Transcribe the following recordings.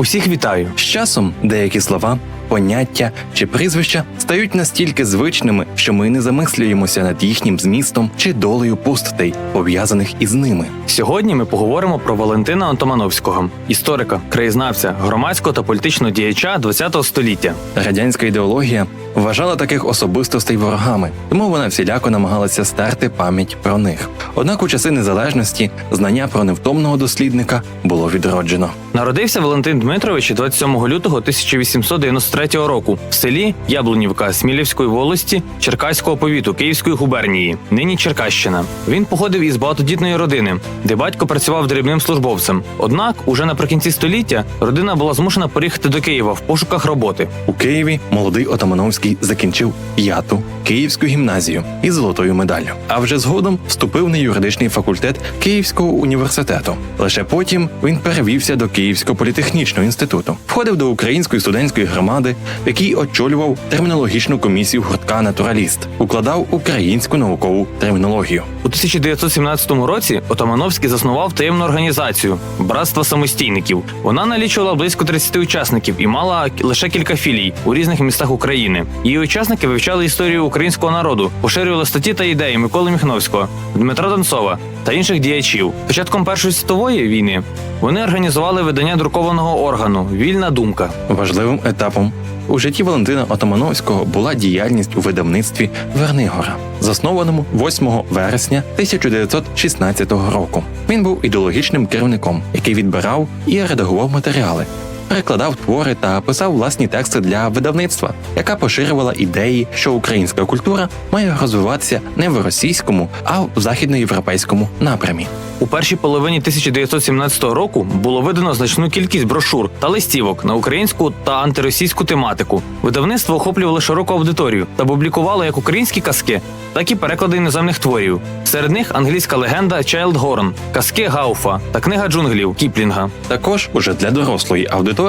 Усіх вітаю. З часом деякі слова, поняття чи прізвища стають настільки звичними, що ми не замислюємося над їхнім змістом чи долею пустотей, пов'язаних із ними. Сьогодні ми поговоримо про Валентина Антомановського, історика, краєзнавця, громадського та політичного діяча ХХ століття. Радянська ідеологія вважала таких особистостей ворогами, тому вона всіляко намагалася стерти пам'ять про них. Однак у часи незалежності знання про невтомного дослідника було відроджено. Народився Валентин Дмитрович 27 лютого 1893 року в селі Яблунівка Смілівської волості Черкаського повіту Київської губернії, нині Черкащина. Він походив із багатодітної родини, де батько працював дрібним службовцем. Однак, уже наприкінці століття родина була змушена переїхати до Києва в пошуках роботи. У Києві молодий Отамановський закінчив п'яту Київську гімназію із золотою медаллю. А вже згодом вступив на юридичний факультет Київського університету. Лише потім він перевівся до Київського політехнічного інституту, входив до української студентської громади, в якій очолював термінологічну комісію гуртка Натураліст, укладав українську наукову термінологію. У 1917 році Отамановський заснував таємну організацію Братство самостійників. Вона налічувала близько 30 учасників і мала лише кілька філій у різних містах України. Її учасники вивчали історію українського народу, поширювали статті та ідеї Миколи Міхновського, Дмитра Донцова та інших діячів. Початком Першої світової війни вони організували видання друкованого органу Вільна думка. Важливим етапом у житті Валентина Отамановського була діяльність у видавництві Вернигора, заснованому 8 вересня 1916 року. Він був ідеологічним керівником, який відбирав і редагував матеріали. Перекладав твори та писав власні тексти для видавництва, яка поширювала ідеї, що українська культура має розвиватися не в російському, а в західноєвропейському напрямі. У першій половині 1917 року було видано значну кількість брошур та листівок на українську та антиросійську тематику. Видавництво охоплювало широку аудиторію та публікувало як українські казки, так і переклади іноземних творів. Серед них англійська легенда Чайлд Горн, казки Гауфа та книга джунглів Кіплінга. Також уже для дорослої аудиторії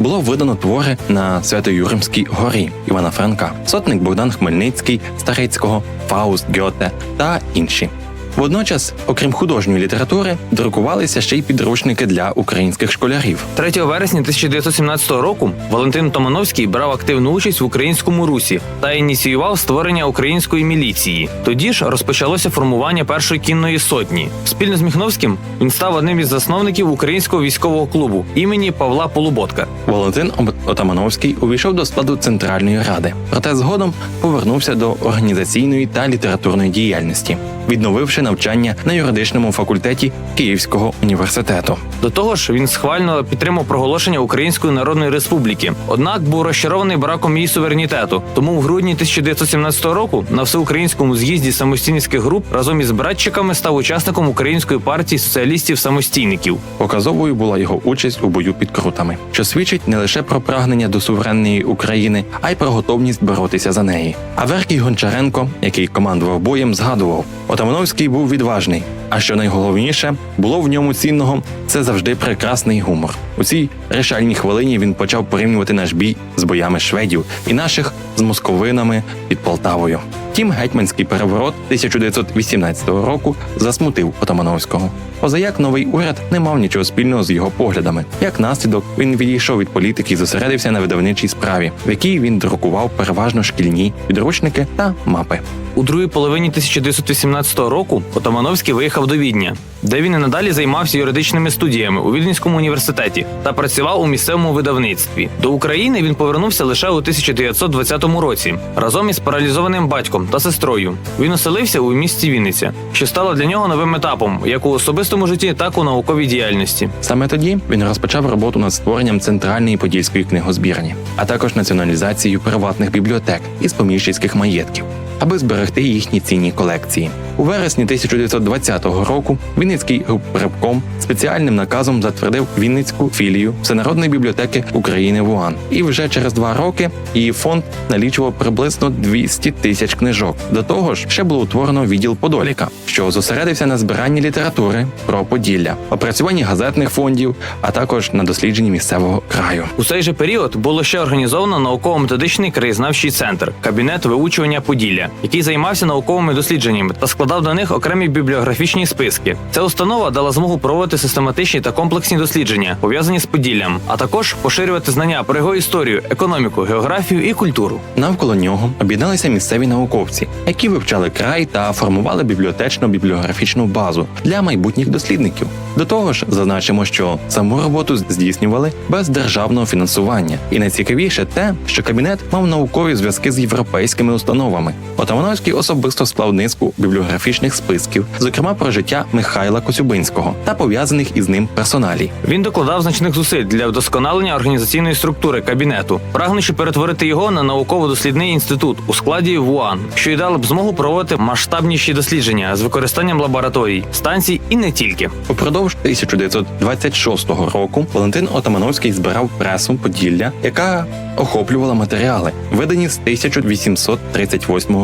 було видано твори на Свято-Юримській горі Івана Франка, сотник Богдан Хмельницький, Старицького, Фауст Гьоте та інші. Водночас, окрім художньої літератури, друкувалися ще й підручники для українських школярів. 3 вересня 1917 року Валентин Томановський брав активну участь в українському русі та ініціював створення української міліції. Тоді ж розпочалося формування першої кінної сотні. Спільно з Міхновським він став одним із засновників українського військового клубу імені Павла Полуботка. Валентин Отамановський увійшов до складу Центральної ради, проте згодом повернувся до організаційної та літературної діяльності, відновивши навчання на юридичному факультеті Київського університету. До того ж, він схвально підтримав проголошення Української Народної Республіки. Однак був розчарований браком її суверенітету. Тому в грудні 1917 року на всеукраїнському з'їзді самостійницьких груп разом із братчиками став учасником Української партії соціалістів-самостійників. Показовою була його участь у бою під крутами, що свідчить не лише про прагнення до суверенної України, а й про готовність боротися за неї. А Веркій Гончаренко, який командував боєм, згадував: Отамановський був відважний. А що найголовніше було в ньому цінного, це завжди прекрасний гумор. У цій решальній хвилині він почав порівнювати наш бій з боями шведів і наших з московинами під Полтавою. Втім, гетьманський переворот 1918 року засмутив Отамановського. Позаяк новий уряд не мав нічого спільного з його поглядами. Як наслідок, він відійшов від політики і зосередився на видавничій справі, в якій він друкував переважно шкільні підручники та мапи. У другій половині 1918 року Отамановський виїхав до Відня, де він і надалі займався юридичними студіями у Віденському університеті та працював у місцевому видавництві. До України він повернувся лише у 1920 році разом із паралізованим батьком та сестрою. Він оселився у місті Вінниця, що стало для нього новим етапом, як у особистому житті, так і у науковій діяльності. Саме тоді він розпочав роботу над створенням центральної подільської книгозбірні, а також націоналізацією приватних бібліотек із поміщицьких маєтків, аби зберегти їхні цінні колекції. У вересні 1920 року Вінницький рибком спеціальним наказом затвердив Вінницьку філію Всенародної бібліотеки України в УАН. І вже через два роки її фонд налічував приблизно 200 тисяч книжок. До того ж, ще було утворено відділ Подоліка, що зосередився на збиранні літератури про Поділля, опрацюванні газетних фондів, а також на дослідженні місцевого краю. У цей же період було ще організовано науково-методичний краєзнавчий центр кабінет виучування Поділля, який займався науковими дослідженнями та складав до них окремі бібліографічні списки. Ця установа дала змогу проводити систематичні та комплексні дослідження, пов'язані з Поділлям, а також поширювати знання про його історію, економіку, географію і культуру. Навколо нього об'єдналися місцеві науковці, які вивчали край та формували бібліотечно-бібліографічну базу для майбутніх дослідників. До того ж, зазначимо, що саму роботу здійснювали без державного фінансування. І найцікавіше те, що кабінет мав наукові зв'язки з європейськими установами. Отамановський особисто склав низку бібліографічних списків, зокрема про життя Михайла Коцюбинського та пов'язаних із ним персоналій. Він докладав значних зусиль для вдосконалення організаційної структури кабінету, прагнучи перетворити його на науково-дослідний інститут у складі ВУАН, що й дало б змогу проводити масштабніші дослідження з використанням лабораторій, станцій і не тільки. Упродовж 1926 року Валентин Отамановський збирав пресу Поділля, яка охоплювала матеріали, видані з 1838 року.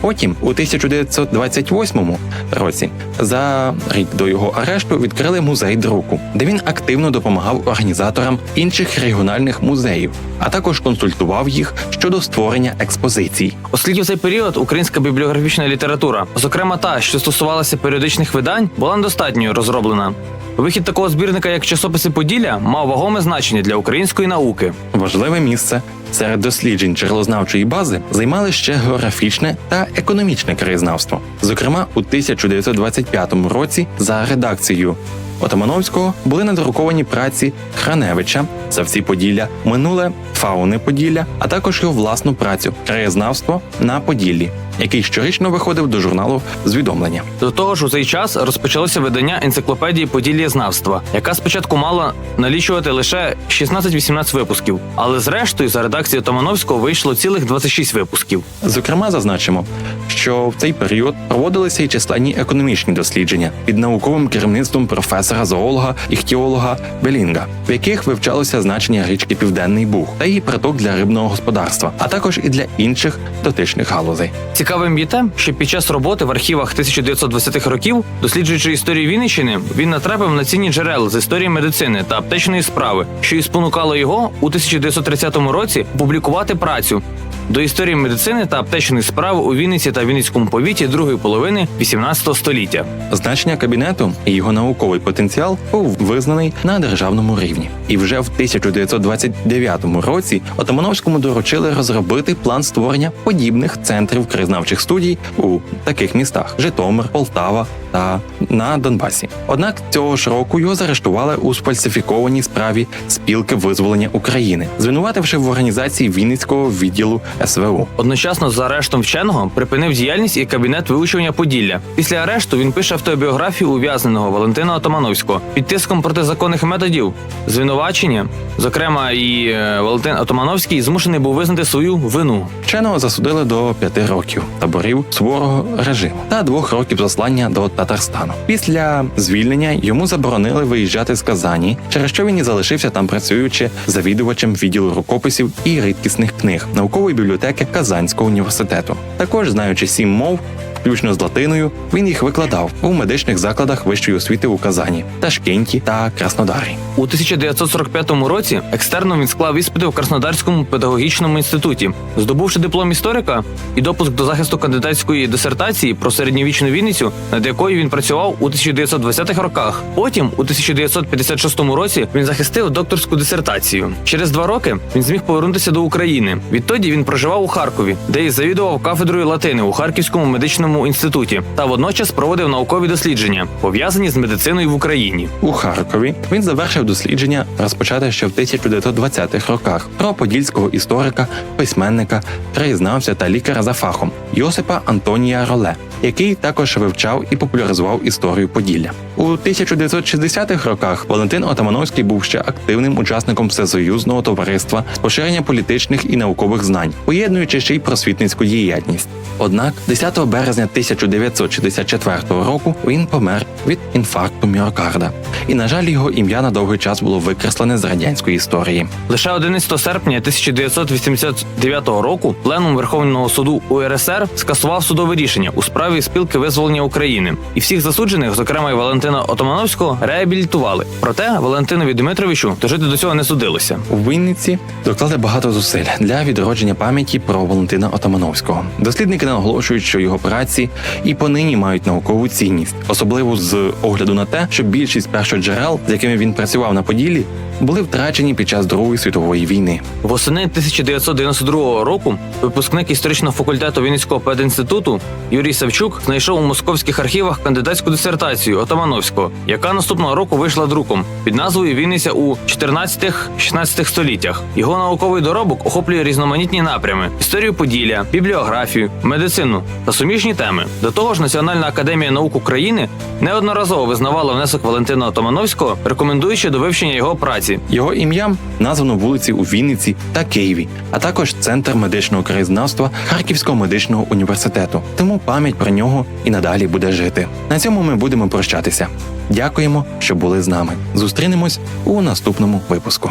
Потім, у 1928 році, за рік до його арешту, відкрили музей друку, де він активно допомагав організаторам інших регіональних музеїв, а також консультував їх щодо створення експозицій. Оскільки в цей період українська бібліографічна література, зокрема та, що стосувалася періодичних видань, була недостатньо розроблена. Вихід такого збірника, як часописи Поділля, мав вагоме значення для української науки. Важливе місце серед досліджень джерелознавчої бази займали ще географічне та економічне краєзнавство. Зокрема, у 1925 році за редакцією Отамановського були надруковані праці Храневича, Савці Поділля, минуле фауни Поділля, а також його власну працю Краєзнавство на Поділлі, який щорічно виходив до журналу звідомлення. До того ж, у цей час розпочалося видання енциклопедії Поділлєзнавства, яка спочатку мала налічувати лише 16-18 випусків, але зрештою за редакцією Томановського вийшло цілих 26 випусків. Зокрема, зазначимо, що в цей період проводилися й численні економічні дослідження під науковим керівництвом професора зоолога і хтіолога Белінга, в яких вивчалося значення річки Південний Буг та її приток для рибного господарства, а також і для інших дотичних галузей. Цікавим є те, що під час роботи в архівах 1920-х років, досліджуючи історію Вінниччини, він натрапив на цінні джерела з історії медицини та аптечної справи, що і спонукало його у 1930 році публікувати працю до історії медицини та аптечної справи у Вінниці та Вінницькому повіті другої половини 18 століття. Значення кабінету і його науковий потенціал був визнаний на державному рівні. І вже в 1929 році Отамановському доручили розробити план створення подібних центрів краєзнавчих студій у таких містах: Житомир, Полтава та на Донбасі. Однак цього ж року його заарештували у сфальсифікованій справі спілки визволення України, звинувативши в організації Вінницького відділу СВУ. Одночасно з арештом вченого припинив діяльність і кабінет вивчення Поділля. Після арешту він пише автобіографію ув'язненого Валентина Отомановського під тиском протизаконних методів. Звинувачення, зокрема, і е, Валентин Отомановський змушений був визнати свою вину. Вченого засудили до п'яти років таборів суворого режиму та двох років заслання до Татарстану. Після звільнення йому заборонили виїжджати з Казані, через що він і залишився там працюючи завідувачем відділу рукописів і рідкісних книг наукової бібліотеки Казанського університету. Також знаючи сім мов. Включно з латиною, він їх викладав у медичних закладах вищої освіти у Казані, Ташкенті та Краснодарі. У 1945 році екстерно він склав іспити в Краснодарському педагогічному інституті, здобувши диплом історика і допуск до захисту кандидатської дисертації про середньовічну Вінницю, над якою він працював у 1920-х роках. Потім, у 1956 році, він захистив докторську дисертацію. Через два роки він зміг повернутися до України. Відтоді він проживав у Харкові, де і завідував кафедрою латини у Харківському медичному медичному інституті та водночас проводив наукові дослідження, пов'язані з медициною в Україні. У Харкові він завершив дослідження, розпочате ще в 1920-х роках про подільського історика, письменника, краєзнавця та лікаря за фахом Йосипа Антонія Роле, який також вивчав і популяризував історію Поділля. У 1960-х роках Валентин Отамановський був ще активним учасником всесоюзного товариства з поширення політичних і наукових знань, поєднуючи ще й просвітницьку діяльність. Однак 10 березня 1964 року він помер від інфаркту міокарда, і на жаль, його ім'я на довгий час було викреслене з радянської історії. Лише 11 серпня 1989 року пленум Верховного суду УРСР скасував судове рішення у справі спілки визволення України, і всіх засуджених, зокрема й Валентина Отомановського, реабілітували. Проте Валентинові Дмитровичу дожити до цього не судилося. У Вінниці доклали багато зусиль для відродження пам'яті про Валентина Отамановського. Дослідники наголошують, що його праці і понині мають наукову цінність, особливо з огляду на те, що більшість першоджерел, з якими він працював на Поділлі, були втрачені під час Другої світової війни. Восени 1992 року випускник історичного факультету Вінницького пединституту Юрій Савчук знайшов у московських архівах кандидатську дисертацію Отамановського, яка наступного року вийшла друком під назвою Вінниця у 14-16 століттях. Його науковий доробок охоплює різноманітні напрями: історію Поділля, бібліографію, медицину та суміжні теми. До того ж, Національна академія наук України неодноразово визнавала внесок Валентина Отамановського, рекомендуючи до вивчення його праці. Його ім'ям названо вулиці у Вінниці та Києві, а також центр медичного краєзнавства Харківського медичного університету. Тому пам'ять про нього і надалі буде жити. На цьому ми будемо прощатися. Дякуємо, що були з нами. Зустрінемось у наступному випуску.